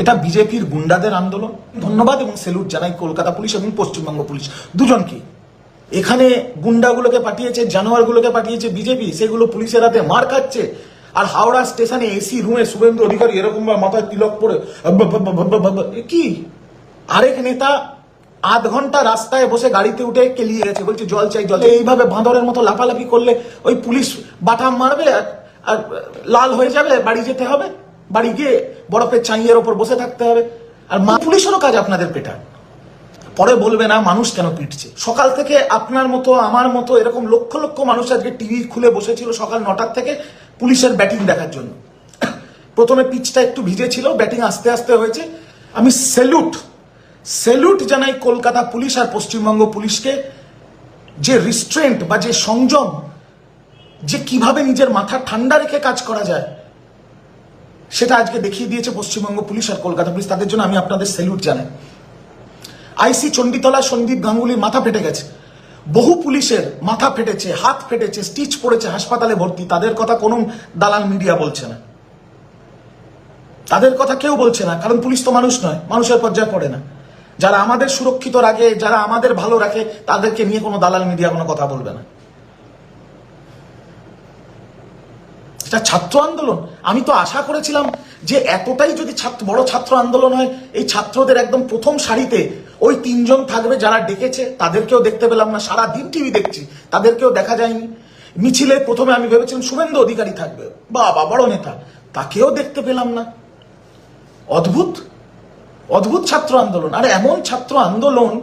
এটা বিজেপির গুন্ডাদের আন্দোলন। ধন্যবাদ এবং সেলুট জানাই কলকাতা পুলিশ এবং পশ্চিমবঙ্গ পুলিশ। দুজনকে এখানে গুন্ডাগুলোকে পাঠিয়েছে, জানোয়ারগুলোকে পাঠিয়েছে বিজেপি, সেগুলো পুলিশের হাতে মার খাচ্ছে। আর হাওড়া স্টেশনে এসি রুমে শুভেন্দু অধিকারী এরকম মাথায় তিলক পরে কি? আরেক নেতা আধ ঘণ্টা রাস্তায় বসে গাড়িতে উঠে কেলিয়ে গেছে, বলছে, জল চাই, জল এইভাবে বাঁদরের মতো লাফালাফি করলে ওই পুলিশ বাটাম মারবে আর লাল হয়ে যাবে, বাড়ি যেতে হবে? বাড়ি গিয়ে বরফের চাইয়ের ওপর বসে থাকতে হবে। আর মা পুলিশেরও কাজ আপনাদের পেটা। পরে বলবে না, মানুষ কেন পিটছে? সকাল থেকে আপনার মতো, আমার মতো এরকম লক্ষ লক্ষ মানুষ আজকে টিভি খুলে বসেছিল সকাল নটার থেকে পুলিশের ব্যাটিং দেখার জন্য। প্রথমে পিচটা একটু ভিজে ছিল ব্যাটিং আস্তে আস্তে হয়েছে। আমি সেলুট সেলুট জানাই কলকাতা পুলিশ আর পশ্চিমবঙ্গ পুলিশকে যে রিস্ট্রেন্ট বা যে সংযম, যে কীভাবে নিজের মাথা ঠান্ডা রেখে কাজ করা যায়। সেটা আজকে দেখিয়ে দিয়েছে পশ্চিমবঙ্গ পুলিশ আর কলকাতা পুলিশ। তাদের জন্য আমি আপনাদের সেলুট জানাই। আইসি চণ্ডীতলা সন্দীপ গাঙ্গুলির মাথা ফেটে গেছে। বহু পুলিশের মাথা ফেটেছে, হাত ফেটেছে স্টিচ পড়েছে, হাসপাতালে ভর্তি। তাদের কথা কোনো দালাল মিডিয়া বলছে না। তাদের কথা কেউ বলছে না, কারণ পুলিশ তো মানুষ নয়, মানুষের পর্যায়ে পড়ে না। যারা আমাদের সুরক্ষিত রাখে, যারা আমাদের ভালো রাখে, তাদেরকে নিয়ে কোনো দালাল মিডিয়া কোনো কথা বলবে না। এটা ছাত্র আন্দোলন। আমি তো আশা করেছিলাম যে এতটাই যদি ছাত্র, বড় ছাত্র আন্দোলন হয়, এই ছাত্রদের একদম প্রথম সারিতে ওই তিনজন থাকবে যারা ডেকেছে, তাদেরকেও দেখতে পেলাম না। সারা দিন টিভি দেখছি, তাদেরকেও দেখা যায়নি। মিছিলে প্রথমে আমি ভেবেছিলাম শুভেন্দু অধিকারী থাকবে। বাবা, বড় নেতা। তাকেও দেখতে পেলাম না। অদ্ভুত। অদ্ভুত ছাত্র আন্দোলন। আর এমন ছাত্র আন্দোলন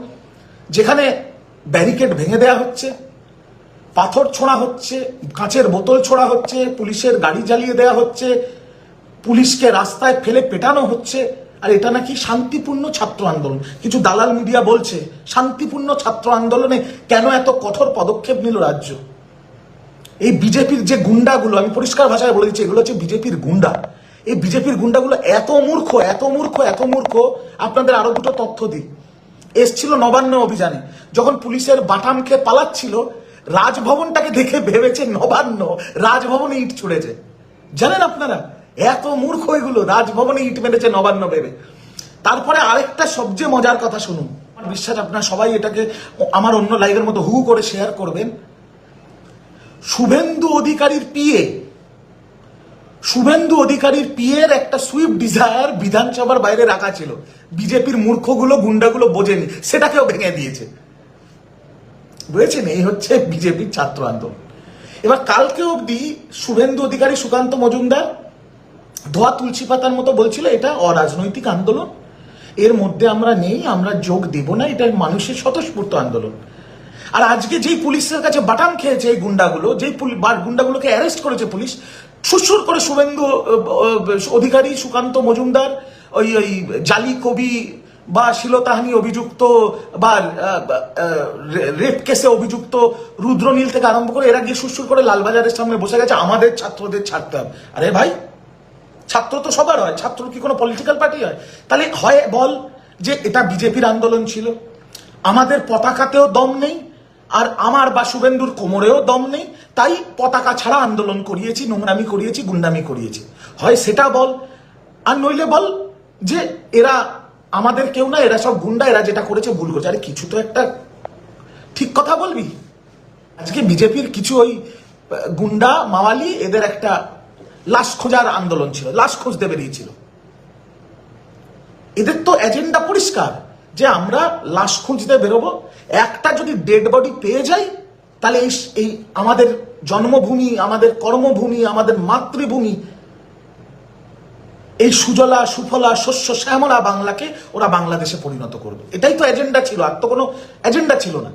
যেখানে ব্যারিকেড ভেঙে দেয়া হচ্ছে। পাথর ছোড়া হচ্ছে, কাঁচের বোতল ছোড়া হচ্ছে, পুলিশের গাড়ি জ্বালিয়ে দেয়া হচ্ছে, পুলিশকে রাস্তায় ফেলে পেটানো হচ্ছে, আর এটা নাকি শান্তিপূর্ণ ছাত্র আন্দোলন। কিছু দালাল মিডিয়া বলছে, শান্তিপূর্ণ ছাত্র আন্দোলনে কেন এত কঠোর পদক্ষেপ নিল রাজ্য? এই বিজেপির যে গুন্ডাগুলো, আমি পরিষ্কার ভাষায় বলে দিচ্ছি, এগুলো হচ্ছে বিজেপির গুন্ডা। এই বিজেপির গুন্ডাগুলো এত মূর্খ এত মূর্খ এত মূর্খ, আপনাদের আরও দুটো তথ্য দিই। এসছিল নবান্ন অভিযানে, যখন পুলিশের বাটাম খেয়ে পালাচ্ছিল রাজভবনটাকে দেখে ভেবেছে নবান্ন। রাজভবনে ইট ছুড়েছে। জানেন আপনারা? এত মূর্খ এগুলো। রাজভবনে ইট মেরেছে নবান্ন ভেবে। তারপরে আরেকটা সবচেয়ে মজার কথা শুনুন। আমার বিশ্বাস আপনারা সবাই এটাকে আমার অন্য লাইভের মতো হু করে শেয়ার করবেন। শুভেন্দু অধিকারীর পিএ। শুভেন্দু অধিকারীর পিয়ের একটা সুইফট ডিজায়ার বিধানসভার বাইরে রাখা ছিল। বিজেপির মূর্খগুলো, গুন্ডাগুলো বোঝেনি। সেটাকেও ভেঙে দিয়েছে। বুঝেছেন? এই হচ্ছে বিজেপির ছাত্র আন্দোলন। এবার কালকে অবধি শুভেন্দু অধিকারী সুকান্ত মজুমদার ধোয়া তুলসী পাতার মতো বলছিল, এটা অরাজনৈতিক আন্দোলন। এর মধ্যে আমরা নেই, আমরা যোগ দেব না, এটা মানুষের স্বতঃস্ফূর্ত আন্দোলন। আর আজকে যেই পুলিশের কাছে বাটাম খেয়েছে এই গুন্ডাগুলো, যেই গুন্ডাগুলোকে অ্যারেস্ট করেছে পুলিশ সুসুর করে শুভেন্দু অধিকারী সুকান্ত মজুমদার, ওই ওই, জালি কবি বা শিলতাহানি অভিযুক্ত বা রেপ কেসে অভিযুক্ত রুদ্রনীল থেকে আরম্ভ করে এরা গিয়ে সুসুর করে লালবাজারের সামনে বসে গেছে। আমাদের ছাত্রদের ছাড়তে হবে। আরে ভাই, ছাত্র তো সবার হয়। ছাত্র কি কোনো পলিটিক্যাল পার্টি হয়? তাহলে হয় বল যে এটা বিজেপির আন্দোলন ছিল। আমাদের পতাকাতেও দম নেই, আর আমার বা শুভেন্দুর কোমরেও দম নেই। তাই পতাকা ছাড়া আন্দোলন করিয়েছি, নোংরামি করিয়েছি, গুন্ডামি করিয়েছি। হয় সেটা বল। আর নইলে বল যে এরা আমাদের কেউ না, এরা সব গুন্ডা, এরা যেটা করেছে ভুল করেছে। আরে কিছু তো একটা ঠিক কথা বলবি? আজকে বিজেপির কিছু ওই গুন্ডা, মাওয়ালি, এদের একটা লাশ খোঁজার আন্দোলন ছিল, লাশ খুঁজতে বেরিয়েছিল। এদের তো এজেন্ডা পরিষ্কার, যে আমরা লাশ খুঁজতে বেরোবো। একটা যদি ডেড বডি পেয়ে যাই, তাহলে এই আমাদের জন্মভূমি, আমাদের কর্মভূমি, আমাদের মাতৃভূমি এই সুজলা, সুফলা, শস্য শ্যামলা বাংলাকে ওরা বাংলাদেশে পরিণত করবে। এটাই তো এজেন্ডা ছিল, আর তো কোনো এজেন্ডা ছিল না।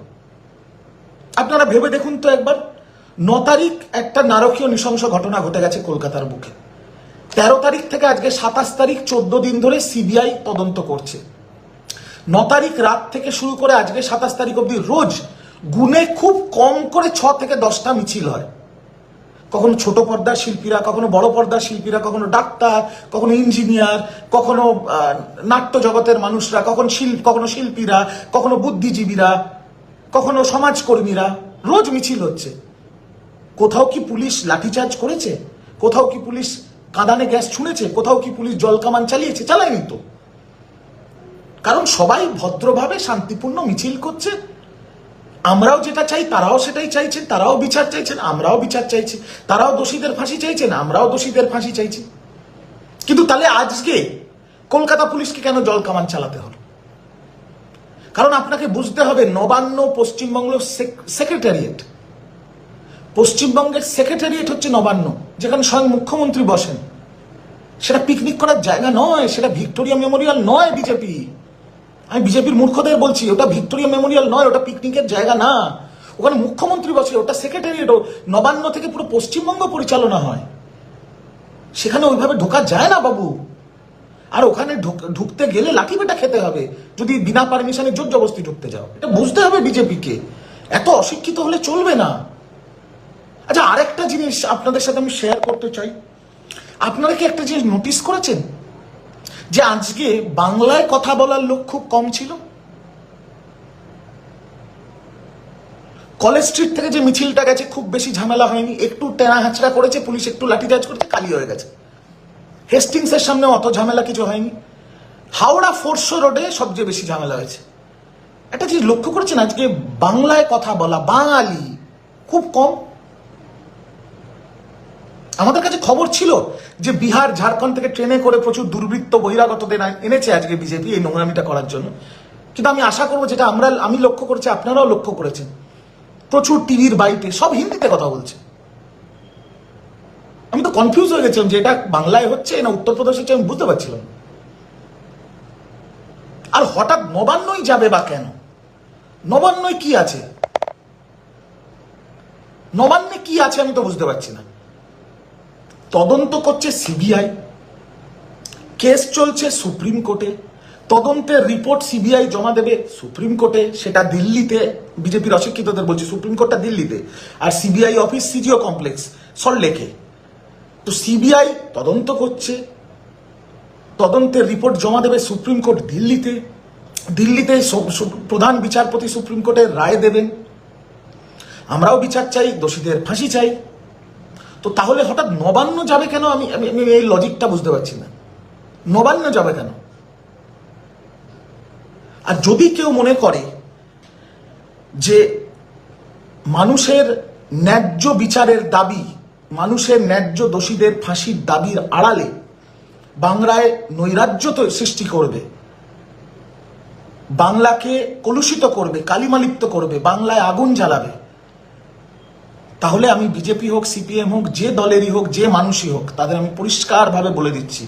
আপনারা ভেবে দেখুন তো একবার, ন তারিখ একটা নারকীয় নৃশংস ঘটনা ঘটে গেছে কলকাতার বুকে। তেরো তারিখ থেকে আজকে সাতাশ তারিখ, চোদ্দ দিন ধরে সিবিআই তদন্ত করছে। ন তারিখ রাত থেকে শুরু করে আজকে সাতাশ তারিখ অব্দি রোজ গুনে খুব কম করে ছ থেকে দশটা মিছিল হয়। কখনো ছোট পর্দার শিল্পীরা, কখনো বড় পর্দার শিল্পীরা, কখনো ডাক্তার, কখনো ইঞ্জিনিয়ার, কখনো নাট্য জগতের মানুষরা, কখন শিল্প কখনো শিল্পীরা, কখনো বুদ্ধিজীবীরা, কখনো সমাজকর্মীরা, রোজ মিছিল হচ্ছে। কোথাও কি পুলিশ লাঠিচার্জ করেছে? কোথাও কি পুলিশ কাঁদানে গ্যাস ছুঁড়েছে? কোথাও কি পুলিশ জল কামান চালিয়েছে? চালায়নি তো। কারণ সবাই ভদ্রভাবে শান্তিপূর্ণ মিছিল করছে। আমরাও যেটা চাই, তারাও সেটাই চাইছেন, তারাও বিচার চাইছেন, আমরাও বিচার চাইছি। তারাও দোষীদের ফাঁসি চাইছেন, আমরাও দোষীদের ফাঁসি চাইছি। কিন্তু তাহলে আজকে কলকাতা পুলিশকে কেন জল কামান চালাতে হলো? কারণ আপনাকে বুঝতে হবে, নবান্ন পশ্চিমবঙ্গ সেক্রেটারিয়েট পশ্চিমবঙ্গের সেক্রেটারিয়েট হচ্ছে নবান্ন, যেখানে স্বয়ং মুখ্যমন্ত্রী বসেন। সেটা পিকনিক করার জায়গা নয়, সেটা ভিক্টোরিয়া মেমোরিয়াল নয়, বিজেপি। আমি বিজেপির মূর্খদের বলছি, ওটা ভিক্টোরিয়া মেমোরিয়াল নয়, ওটা পিকনিকের জায়গা না। ওখানে মুখ্যমন্ত্রী বসে, ওটা সেক্রেটারিয়েট নবান্ন থেকে পুরো পশ্চিমবঙ্গ পরিচালনা হয়। সেখানে ওইভাবে ঢোকা যায় না বাবু। আর ওখানে ঢুক- ঢুকতে গেলে লাঠি পেটা খেতে হবে, যদি বিনা পারমিশনে জোর জবস্তি ঢুকতে যাও। এটা বুঝতে হবে বিজেপিকে। এত অশিক্ষিত হলে চলবে না। আচ্ছা আরেকটা জিনিস আপনাদের সাথে আমি শেয়ার করতে চাই। আপনারা কি একটা জিনিস নোটিস করেছেন? যে আজকে বাংলায় কথা বলার লোক খুব কম ছিল? কলেজ স্ট্রিট থেকে যে মিছিলটা গেছে, খুব বেশি ঝামেলা হয়নি। একটু টেনা হাঁচড়া করেছে, পুলিশ একটু লাঠিচার্জ করেছে কালি হয়ে গেছে। হেস্টিংসের সামনে অত ঝামেলা কিছু হয়নি। হাওড়া ফোর্সো রোডে সবচেয়ে বেশি ঝামেলা হয়েছে। একটা জিনিস লক্ষ্য করেছেন আজকে বাংলায় কথা বলা, বাঙালি, খুব কম। আমাদের কাছে খবর ছিল যে বিহার, ঝাড়খণ্ড থেকে ট্রেনে করে প্রচুর দুর্বৃত্ত বহিরাগতদের এনেছে আজকে বিজেপি এই নোংরামিটা করার জন্য। কিন্তু আমি আশা করব যেটা আমরা, আমি লক্ষ্য করেছি, আপনারাও লক্ষ্য করেছেন। প্রচুর টিভির বাইটে, সব হিন্দিতে কথা বলছে। আমি তো কনফিউজ হয়ে গেছিলাম যে এটা বাংলায় হচ্ছে, না উত্তরপ্রদেশ হচ্ছে, আমি বুঝতে পারছিলাম আর হঠাৎ নবান্নই যাবে বা কেন? নবান্নই কি আছে? নবান্নে কি আছে আমি তো বুঝতে পারছি না। তদন্ত করছে সিবিআই কেস চলছে সুপ্রিম কোর্টে। তদন্তের রিপোর্ট সিবিআই জমা দেবে সুপ্রিম কোর্টে, সেটা দিল্লিতে, বিজেপির অশিক্ষিতদের বলছি, সুপ্রিম কোর্টটা দিল্লিতে। আর সিবিআই অফিস সিজিও কমপ্লেক্স সল্টলেকে তো সিবিআই তদন্ত করছে। তদন্তের রিপোর্ট জমা দেবে সুপ্রিম কোর্ট দিল্লিতে। দিল্লিতে প্রধান বিচারপতি সুপ্রিম কোর্টের রায় দেবেন। আমরাও বিচার চাই, দোষীদের ফাঁসি চাই। তো তাহলে হঠাৎ নবান্ন যাবে কেন? আমি আমি এই লজিকটা বুঝতে পারছি না। নবান্ন যাবে কেন? আর যদি কেউ মনে করে যে মানুষের ন্যায্য বিচারের দাবি, মানুষের ন্যায্য দোষীদের ফাঁসির দাবির আড়ালে বাংলায় নৈরাজ্য তো সৃষ্টি করবে, বাংলাকে কলুষিত করবে, কালিমালিপ্ত করবে, বাংলায় আগুন জ্বালাবে তাহলে আমি বিজেপি হোক, সিপিএম হোক, যে দলেরই হোক, যে মানুষই হোক, তাদের আমি পরিষ্কারভাবে বলে দিচ্ছি।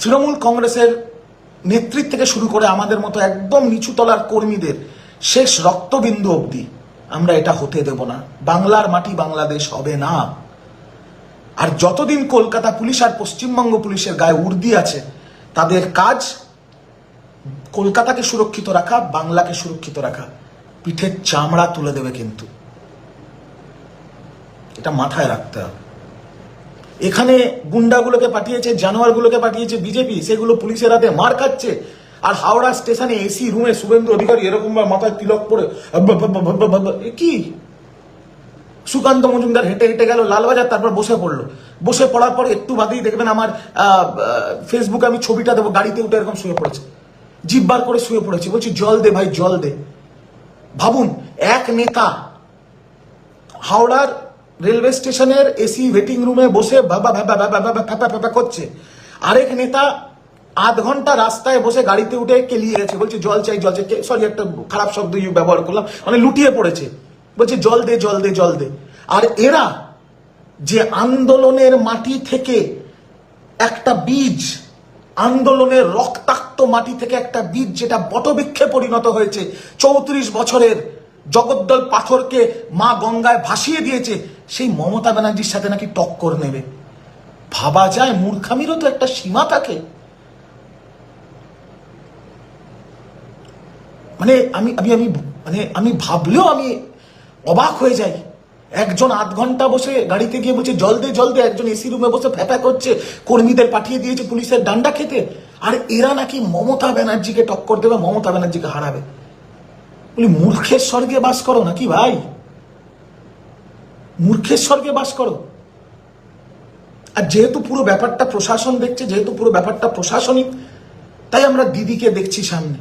তৃণমূল কংগ্রেসের নেতৃত্ব থেকে শুরু করে আমাদের মতো একদম নিচুতলার কর্মীদের শেষ রক্তবিন্দু অবধি আমরা এটা হতে দেব না। বাংলার মাটি বাংলাদেশ হবে না। আর যতদিন কলকাতা পুলিশ আর পশ্চিমবঙ্গ পুলিশের গায়ে উর্দি আছে, তাদের কাজ কলকাতাকে সুরক্ষিত রাখা, বাংলাকে সুরক্ষিত রাখা, পিঠের চামড়া তুলে দেবে কিন্তু। এটা মাথায় রাখতে হবে। এখানে গুন্ডাগুলোকে পাঠিয়েছে, জানোয়ারগুলোকে পাঠিয়েছে বিজেপি সেগুলো পুলিশের হাতে মার খাচ্ছে। আর হাওড়া স্টেশনে এসি রুমে শুভেন্দু অধিকারী এরকম ভাবে মাথায় তিলক পরে কি? সুকান্ত মজুমদার হেঁটে হেঁটে গেল লালবাজার, তারপর বসে পড়ল। বসে পড়ার পর একটু বাদেই দেখবেন আমার ফেসবুকে আমি ছবিটা দেবো, গাড়িতে উঠে এরকম শুয়ে পড়েছে। জিভ বার করে শুয়ে পড়েছে, বলছি, জল দে ভাই, জল দে। ভাবুন, এক নেতা হাওড়ার রেলওয়ে স্টেশনের এসি ওয়েটিং রুমে বসে বাবা ফ্যাপা ফ্যাপা করছে। আরেক নেতা আধ ঘণ্টা রাস্তায় বসে গাড়িতে উঠে কেলিয়ে গেছে। বলছে, জল চাই জল চাই। সরি একটা খারাপ শব্দ ব্যবহার করলাম। মানে লুটিয়ে পড়েছে। বলছে, জল দে জল দে জল দে। আর এরা যে আন্দোলনের মাটি থেকে একটা বীজ, আন্দোলনের রক্তাক্ত মাটি থেকে একটা বীজ যেটা বটবৃক্ষে পরিণত হয়েছে, চৌত্রিশ বছরের জগদ্দল পাথরকে মা গঙ্গায় ভাসিয়ে দিয়েছে সেই মমতা ব্যানার্জির সাথে নাকি টক্কর নেবে। ভাবা যায় মূর্খামিরও তো একটা সীমা থাকে। মানে আমি আমি আমি মানে আমি ভাবলেও আমি অবাক হয়ে যাই। একজন আধ ঘণ্টা বসে গাড়িতে গিয়ে বলছে জল দে জল দে একজন এসি রুমে বসে ফ্যাপা করছে, কর্মীদের পাঠিয়ে দিয়েছে পুলিশের ডান্ডা খেতে। আর এরা নাকি মমতা ব্যানার্জিকে টক্কর দেবে, মমতা ব্যানার্জিকে হারাবে। বলি, মূর্খের স্বর্গে বাস করো নাকি ভাই? মূর্খের স্বর্গে বাস করো। আর যেহেতু পুরো ব্যাপারটা প্রশাসন দেখছে, যেহেতু পুরো ব্যাপারটা প্রশাসনিক, তাই আমরা দিদিকে দেখছি সামনে।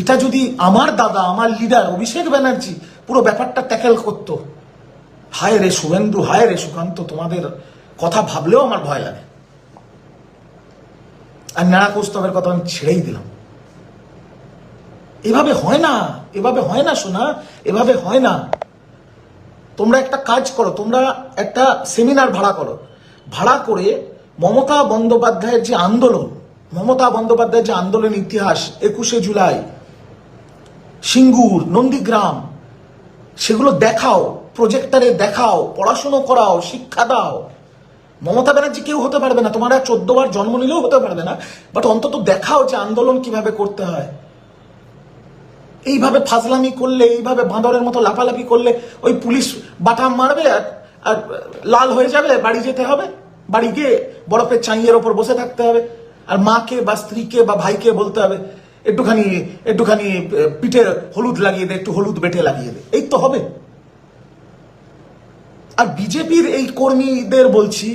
এটা যদি আমার দাদা, আমার লিডার অভিষেক ব্যানার্জি পুরো ব্যাপারটা ট্যাকেল করত। হায় রে শুভেন্দু, হায় রে সুকান্ত, তোমাদের কথা ভাবলেও আমার ভয় লাগে। আর নাড়া কৌস্তবের কথা আমি ছেড়েই দিলাম। এভাবে হয় না, এভাবে হয় না শোনা এভাবে হয় না। তোমরা একটা কাজ করো, তোমরা একটা সেমিনার ভাড়া করো। ভাড়া করে মমতা বন্দ্যোপাধ্যায়ের যে আন্দোলন, মমতা বন্দ্যোপাধ্যায়ের যে আন্দোলন ইতিহাস, একুশে জুলাই, সিঙ্গুর, নন্দীগ্রাম, সেগুলো দেখাও প্রজেক্টারে দেখাও, পড়াশুনো করাও, শিক্ষা দাও। মমতা ব্যানার্জি কেউ হতে পারবে না, তোমার চোদ্দ বার জন্ম নিলেও হতে পারবে না বাট অন্তত দেখাও যে আন্দোলন কীভাবে করতে হয়। এইভাবে ফাজলামি করলে, এইভাবে বাঁদরের মতো লাফালাফি করলে ওই পুলিশ বাটাম মারবে আর আর লাল হয়ে যাবে, বাড়ি যেতে হবে। বাড়ি গিয়ে বরফের চাইয়ের ওপর বসে থাকতে হবে। আর মাকে বা স্ত্রীকে বা ভাইকে বলতে হবে, একটুখানি একটুখানি পিঠে হলুদ লাগিয়ে দে, একটু হলুদ বেটে লাগিয়ে দে। এই তো হবে। আর বিজেপির এই কর্মীদের বলছি,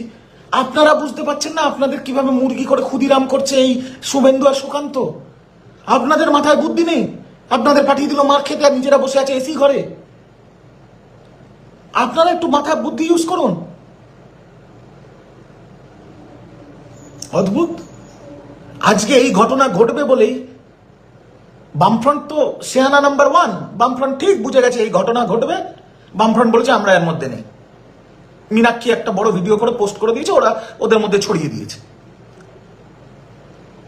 আপনারা বুঝতে পারছেন না আপনাদের কীভাবে মুরগি করে ক্ষুদিরাম করছে এই শুভেন্দু আর সুকান্ত? আপনাদের মাথায় বুদ্ধি নেই? আপনাদের পাঠিয়ে দিল মার খেতে আর নিজেরা বসে আছে এসি ঘরে। আপনারা একটু মাথা বুদ্ধি ইউজ করুন। অদ্ভুত। আজকে এই ঘটনা ঘটবে বলেই বামফ্রন্ট তো সেহানা নাম্বার ওয়ান বামফ্রন্ট ঠিক বুঝে গেছে এই ঘটনা ঘটবে। বামফ্রন্ট বলেছে, আমরা এর মধ্যে নেই। মীনাক্ষী একটা বড় ভিডিও করে পোস্ট করে দিয়েছে, ওরা ওদের মধ্যে ছড়িয়ে দিয়েছে।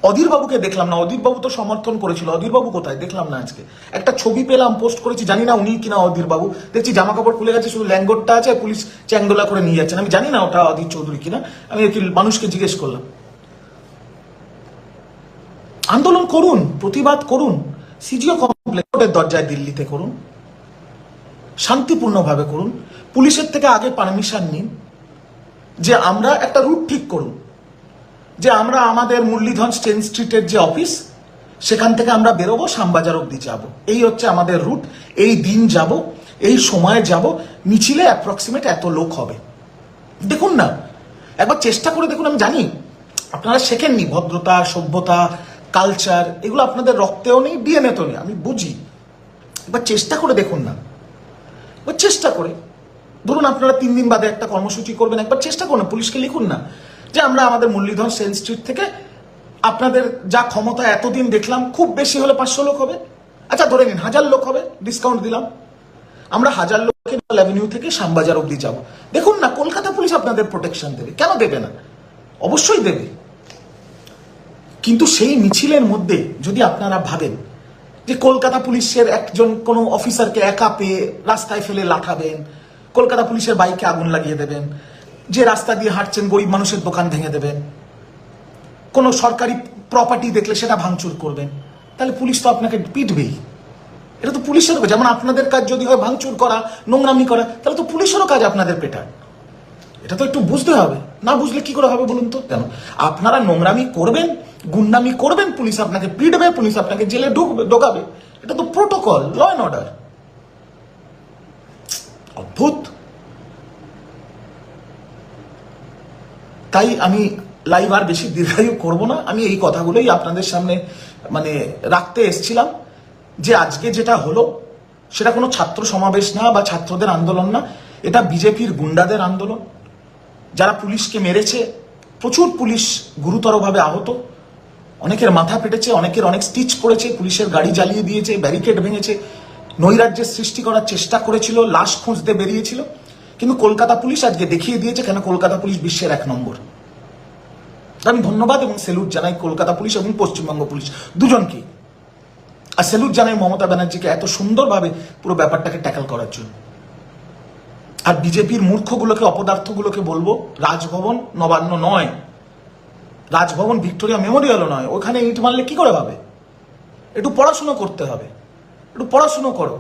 অধীর বাবুকে দেখলাম না অধীর বাবু তো সমর্থন করেছিল। অধীর বাবু কোথায়? দেখলাম না আজকে। একটা ছবি পেলাম পোস্ট করেছি, জানি না উনি কিনা অধীর বাবু দেখছি জামা কাপড় খুলে গেছে, শুধু ল্যাঙ্গোটটা আছে, পুলিশ চ্যাংদোলা করে নিয়ে যাচ্ছেন আমি জানি না ওটা অধীর চৌধুরী কিনা। আমি কি মানুষকে জিজ্ঞেস করলাম। আন্দোলন করুন, প্রতিবাদ করুন। সিজিও কমপ্লেক্সের দরজায় দিল্লিতে করুন। শান্তিপূর্ণভাবে করুন। পুলিশের থেকে আগে পারমিশন নিন যে আমরা একটা রুট ঠিক করুন। যে আমরা আমাদের মুরলীধন স্টেন স্ট্রিটের যে অফিস সেখান থেকে আমরা বেরোবো, শ্যামবাজার অব্দি যাব। এই হচ্ছে আমাদের রুট এই দিন যাব, এই সময়ে যাব। মিছিলে অ্যাপ্রক্সিমেট এত লোক হবে। দেখুন না, একবার চেষ্টা করে দেখুন, আমি জানি, আপনারা শেখেননি ভদ্রতা, সভ্যতা কালচার এগুলো আপনাদের রক্তেও নেই ডিএনএতেও নেই, আমি বুঝি। একবার চেষ্টা করে দেখুন না। একবার চেষ্টা করে। ধরুন আপনারা তিন দিন বাদে একটা কর্মসূচি করবেন, একবার চেষ্টা করুন পুলিশকে লিখুন না। যে আমরা আমাদের মুরলীধর সেন স্ট্রিট থেকে আপনাদের যা ক্ষমতা এতদিন দেখলাম, খুব বেশি হলে পাঁচশো লোক হবে। আচ্ছা ধরে নিন, হাজার লোক হবে ডিসকাউন্ট দিলাম। আমরা হাজার লোকের অ্যাভিনিউ থেকে শ্যামবাজার অব্দি যাব। দেখুন না, কলকাতা পুলিশ আপনাদের প্রোটেকশন দেবে। কেন দেবে না? অবশ্যই দেবে। কিন্তু সেই মিছিলের মধ্যে যদি আপনারা ভাবেন যে কলকাতা পুলিশের একজন কোনো অফিসারকে একা পেয়ে রাস্তায় ফেলে লাঠাবেন, কলকাতা পুলিশের বাইকে আগুন লাগিয়ে দেবেন যে রাস্তা দিয়ে হাঁটছেন গরিব মানুষের দোকান ভেঙে দেবেন। কোনো সরকারি প্রপার্টি দেখলে সেটা ভাঙচুর করবেন। তাহলে পুলিশ তো আপনাকে পিটবেই। এটা তো পুলিশের কাজ। যেমন আপনাদের কাজ যদি হয় ভাঙচুর করা, নোংরামি করা, তাহলে তো পুলিশেরও কাজ আপনাদের পেটার। এটা তো একটু বুঝতে হবে। না বুঝলে কি করে হবে বলুন তো? কেন? আপনারা নোংরামি করবেন, গুন্ডামি করবেন, পুলিশ আপনাকে পিটবে, পুলিশ আপনাকে জেলে ঢুকবে, ঢোকাবে। এটা তো প্রোটোকল ল অ্যান্ড অর্ডার অদ্ভুত। তাই আমি লাইভ আর বেশি দীর্ঘায়ু করব না। আমি এই কথাগুলোই আপনাদের সামনে মানে রাখতে এসছিলাম যে আজকে যেটা হলো, সেটা কোনো ছাত্র সমাবেশ না বা ছাত্রদের আন্দোলন না। এটা বিজেপির গুন্ডাদের আন্দোলন। যারা পুলিশকে মেরেছে, প্রচুর পুলিশ গুরুতরভাবে আহত। অনেকের মাথা ফেটেছে, অনেকের অনেক স্টিচ পড়েছে পুলিশের গাড়ি জ্বালিয়ে দিয়েছে ব্যারিকেড ভেঙেছে। নৈরাজ্যের সৃষ্টি করার চেষ্টা করেছিল, লাশ খুঁজতে বেরিয়েছিল। কিন্তু কলকাতা পুলিশ আজকে দেখিয়ে দিয়েছে কেন কলকাতা পুলিশ বিশ্বের এক নম্বর। আমি ধন্যবাদ এবং সেলুট জানাই কলকাতা পুলিশ এবং পশ্চিমবঙ্গ পুলিশ। দুজনকে আর সেলুট জানাই মমতা ব্যানার্জিকে এত সুন্দরভাবে পুরো ব্যাপারটাকে ট্যাকল করার জন্য। আর বিজেপির মূর্খগুলোকে, অপদার্থগুলোকে বলব, রাজভবন নবান্ন নয়। রাজভবন ভিক্টোরিয়া মেমোরিয়ালও নয়। ওখানে ইট মারলে কি করে হবে একটু পড়াশুনো করতে হবে। একটু পড়াশুনো করো।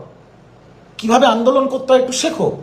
কীভাবে আন্দোলন করতে হয় একটু শেখো।